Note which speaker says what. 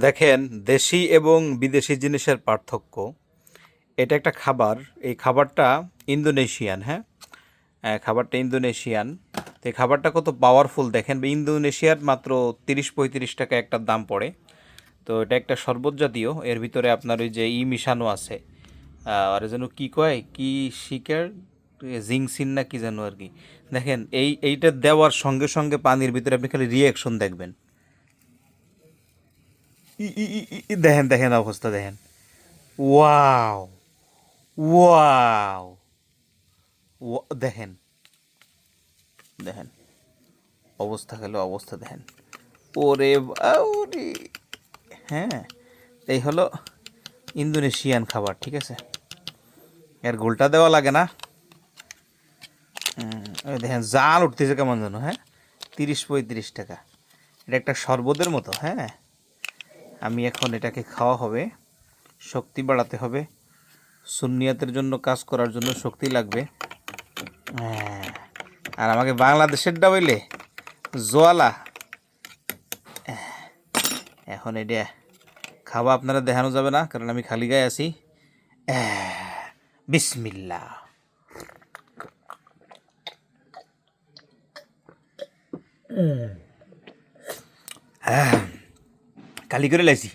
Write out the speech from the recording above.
Speaker 1: দেখেন দেশি এবং বিদেশি জিনিসের পার্থক্য। এটা একটা খাবার। এই খাবারটা ইন্দোনেশিয়ান হ্যাঁ? আহ, খাবারটা ইন্দোনেশিয়ান। তো এই খাবারটা কত পাওয়ারফুল দেখেন। ইন্দোনেশিয়ার মাত্র তিরিশ পঁয়ত্রিশ টাকা একটা দাম পড়ে। তো এটা একটা শরবত জাতীয়। এর ভিতরে আপনার ওই যে ই মিশানো আছে। আর যেন কি কয়? কি শিকার? জিংসিন না কি যেন আর কি। দেখেন এই এইটা দেওয়ার সঙ্গে সঙ্গে পানির ভিতরে আপনি খালি রিয়াকশন দেখবেন। দেখেন দেখেন অবস্থা, দেখেন। Wow wow. ওয়া- দেখেন দেখেন। অবস্থা গেল, অবস্থা, দেখেন। ওরে বাউরি। হ্যাঁ এই হলো ইন্দোনেশিয়ান খাবার, ঠিক আছে? এর গোলটা দেওয়া লাগে না। দেখেন, জাল উঠতেছে কেমন যেন হ্যাঁ? তিরিশ পঁয়ত্রিশ টাকা। এটা একটা শরবতের মতো হ্যাঁ? আমি এখন এটাকে খাওয়া হবে শক্তি বাড়াতে হবে সুন্নিয়াতের জন্য কাজ করার জন্য শক্তি লাগবে। আর আমাকে বাংলাদেশের বইলে জোয়ালা। এখন এটা খাওয়া আপনারা দেখানো যাবে না কারণ আমি খালি গায়ে আছি। বিসমিল্লা হ্যাঁ, খালি করে লাইছি।